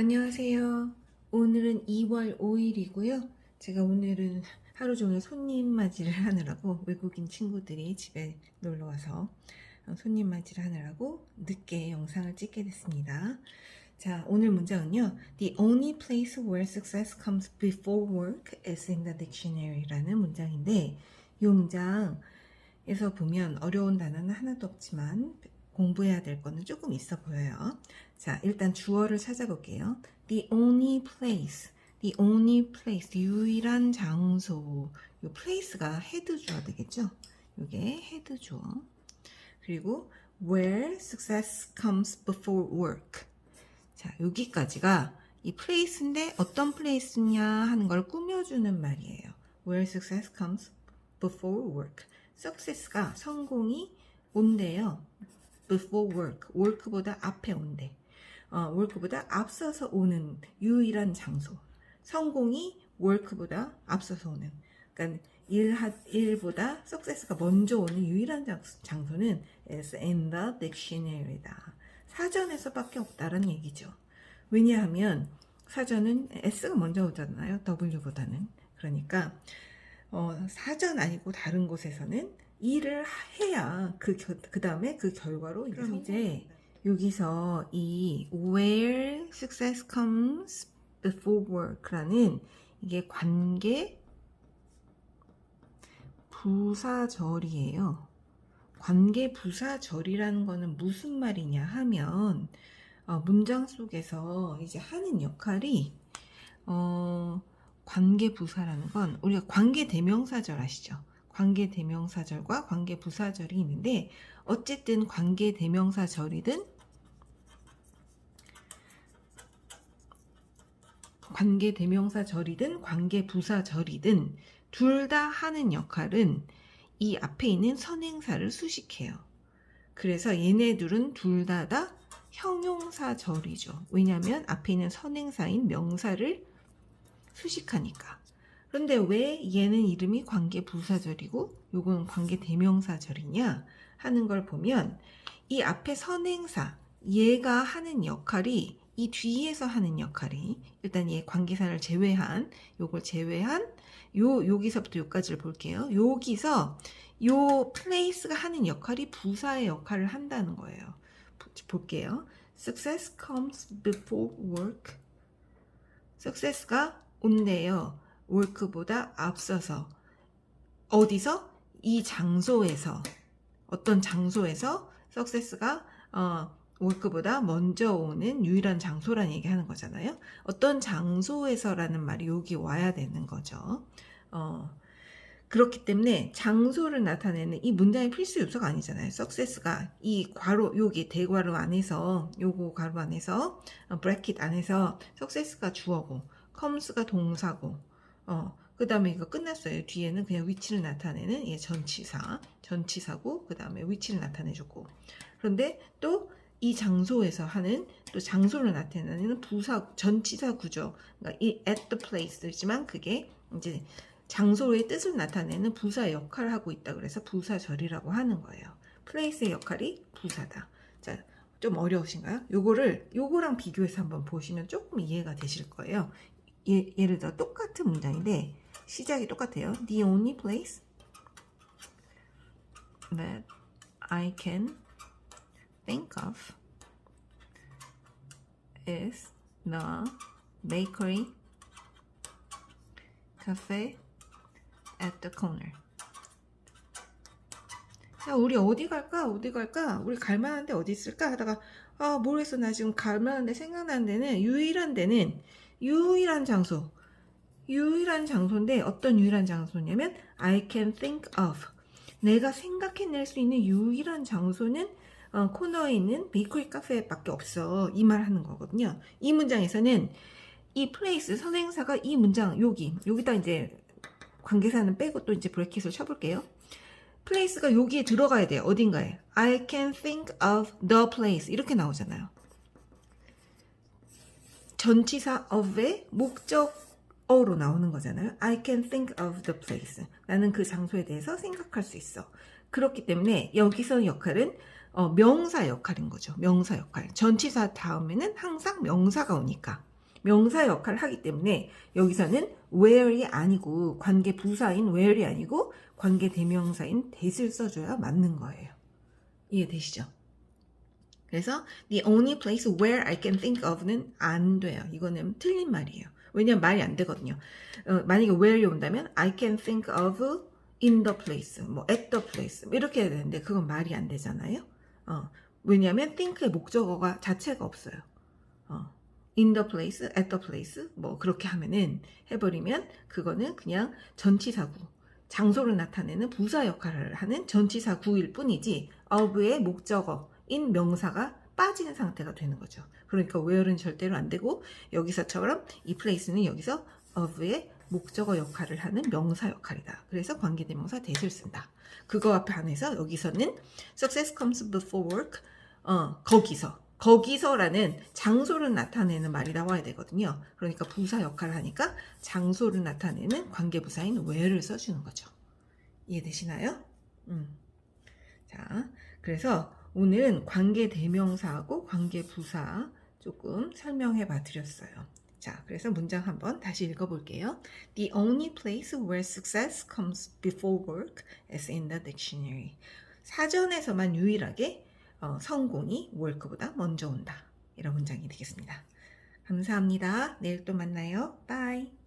안녕하세요. 오늘은 2월 5일이고요. 제가 오늘은 하루 종일 손님 맞이를 하느라고 외국인 친구들이 집에 놀러 와서 손님 맞이를 하느라고 늦게 영상을 찍게 됐습니다. 자, 오늘 문장은요. The only place where success comes before work is in the dictionary 라는 문장인데 이 문장에서 보면 어려운 단어는 하나도 없지만 공부해야 될 거는 조금 있어 보여요. 자, 일단 주어를 찾아볼게요. The only place, the only place, 유일한 장소. 요 place가 헤드 주어 되겠죠? 요게 헤드 주어. 그리고 where success comes before work. 자, 여기까지가 이 place인데 어떤 place냐 하는 걸 꾸며주는 말이에요. where success comes before work. success가 성공이 온대요. Before work, work보다 앞에 온대. 어, work보다 앞서서 오는 유일한 장소. 성공이 work보다 앞서서 오는. 그러니까 일, 일보다 success가 먼저 오는 유일한 장, 장소는 is in the dictionary다. 사전에서밖에 없다는 얘기죠. 왜냐하면 사전은 s가 먼저 오잖아요. w보다는. 그러니까 어, 사전 아니고 다른 곳에서는 일을 해야 그, 그 다음에 그 결과로 그럼 이제 여기서 이 where success comes before work라는 이게 관계 부사절이에요. 관계 부사절이라는 거는 무슨 말이냐 하면 어, 문장 속에서 이제 하는 역할이 어, 관계 부사라는 건 우리가 관계 대명사절 아시죠? 관계 대명사절과 관계 부사절이 있는데 어쨌든 관계 대명사절이든 관계 대명사절이든 관계 부사절이든 둘 다 하는 역할은 이 앞에 있는 선행사를 수식해요. 그래서 얘네 둘은 둘 다다 형용사절이죠. 왜냐하면 앞에 있는 선행사인 명사를 수식하니까. 그런데 왜 얘는 이름이 관계 부사절이고 요건 관계 대명사절이냐 하는 걸 보면 이 앞에 선행사 얘가 하는 역할이 이 뒤에서 하는 역할이 일단 얘 관계사를 제외한 요걸 제외한 요 여기서부터 요까지를 볼게요. 여기서 요 place가 하는 역할이 부사의 역할을 한다는 거예요. 볼게요. Success comes before work. success가 온대요. Work보다 앞서서 어디서 이 장소에서 어떤 장소에서 success가 어, work보다 먼저 오는 유일한 장소라는 얘기 하는 거잖아요. 어떤 장소에서라는 말이 여기 와야 되는 거죠. 어, 그렇기 때문에 장소를 나타내는 이 문장의 필수 요소가 아니잖아요. success가 이 괄호 여기 대괄호 안에서 요거 괄호 안에서 어, 브래킷 안에서 success가 주어고 comes가 동사고 어, 그 다음에 이거 끝났어요. 뒤에는 그냥 위치를 나타내는 예, 전치사, 전치사고, 그 다음에 위치를 나타내줬고. 그런데 또 이 장소에서 하는 또 장소를 나타내는 부사, 전치사 구조. 그러니까 이 at the place지만 그게 이제 장소의 뜻을 나타내는 부사 역할을 하고 있다. 그래서 부사절이라고 하는 거예요. place의 역할이 부사다. 자, 좀 어려우신가요? 요거를, 요거랑 비교해서 한번 보시면 조금 이해가 되실 거예요. 예, 예를 들어 똑같은 문장인데 시작이 똑같아요. The only place that I can think of is the bakery cafe at the corner. 야, 우리 어디 갈까? 어디 갈까? 우리 갈 만한 데 어디 있을까? 하다가 아, 모르겠어. 나 지금 갈 만한 데 생각나는 데는 유일한 데는 유일한 장소. 유일한 장소인데 어떤 유일한 장소냐면 I can think of. 내가 생각해낼 수 있는 유일한 장소는 어, 코너에 있는 베이커리 카페밖에 없어. 이 말 하는 거거든요. 이 문장에서는 이 place 선행사가 이 문장 여기 여기다 이제 관계사는 빼고 또 이제 브래킷을 쳐볼게요. place가 여기에 들어가야 돼요. 어딘가에. I can think of the place 이렇게 나오잖아요. 전치사 of의 목적어로 나오는 거잖아요. I can think of the place. 나는 그 장소에 대해서 생각할 수 있어. 그렇기 때문에 여기서 역할은 어, 명사 역할인 거죠. 명사 역할. 전치사 다음에는 항상 명사가 오니까. 명사 역할을 하기 때문에 여기서는 where이 아니고 관계 부사인 where이 아니고 관계 대명사인 that을 써줘야 맞는 거예요. 이해되시죠? 그래서 the only place where I can think of는 안 돼요. 이거는 틀린 말이에요. 왜냐면 말이 안 되거든요. 어, 만약에 where이 온다면 I can think of in the place, 뭐 at the place 뭐 이렇게 해야 되는데 그건 말이 안 되잖아요. 어, 왜냐하면 think의 목적어가 자체가 없어요. 어, in the place, at the place 뭐 그렇게 하면은 해버리면 그거는 그냥 전치사구 장소를 나타내는 부사 역할을 하는 전치사구일 뿐이지 of의 목적어 인 명사가 빠지는 상태가 되는 거죠. 그러니까 where는 절대로 안 되고 여기서처럼 이 place는 여기서 of의 목적어 역할을 하는 명사 역할이다. 그래서 관계대명사 that을 쓴다. 그거 앞에 안에서 여기서는 success comes before work 어, 거기서 거기서라는 장소를 나타내는 말이 나와야 되거든요. 그러니까 부사 역할을 하니까 장소를 나타내는 관계부사인 where를 써주는 거죠. 이해되시나요? 음. 자, 그래서 오늘은 관계 대명사하고 관계 부사 조금 설명해 봐 드렸어요. 자, 그래서 문장 한번 다시 읽어볼게요. The only place where success comes before work is in the dictionary. 사전에서만 유일하게 어, 성공이 work보다 먼저 온다. 이런 문장이 되겠습니다. 감사합니다. 내일 또 만나요. 바이.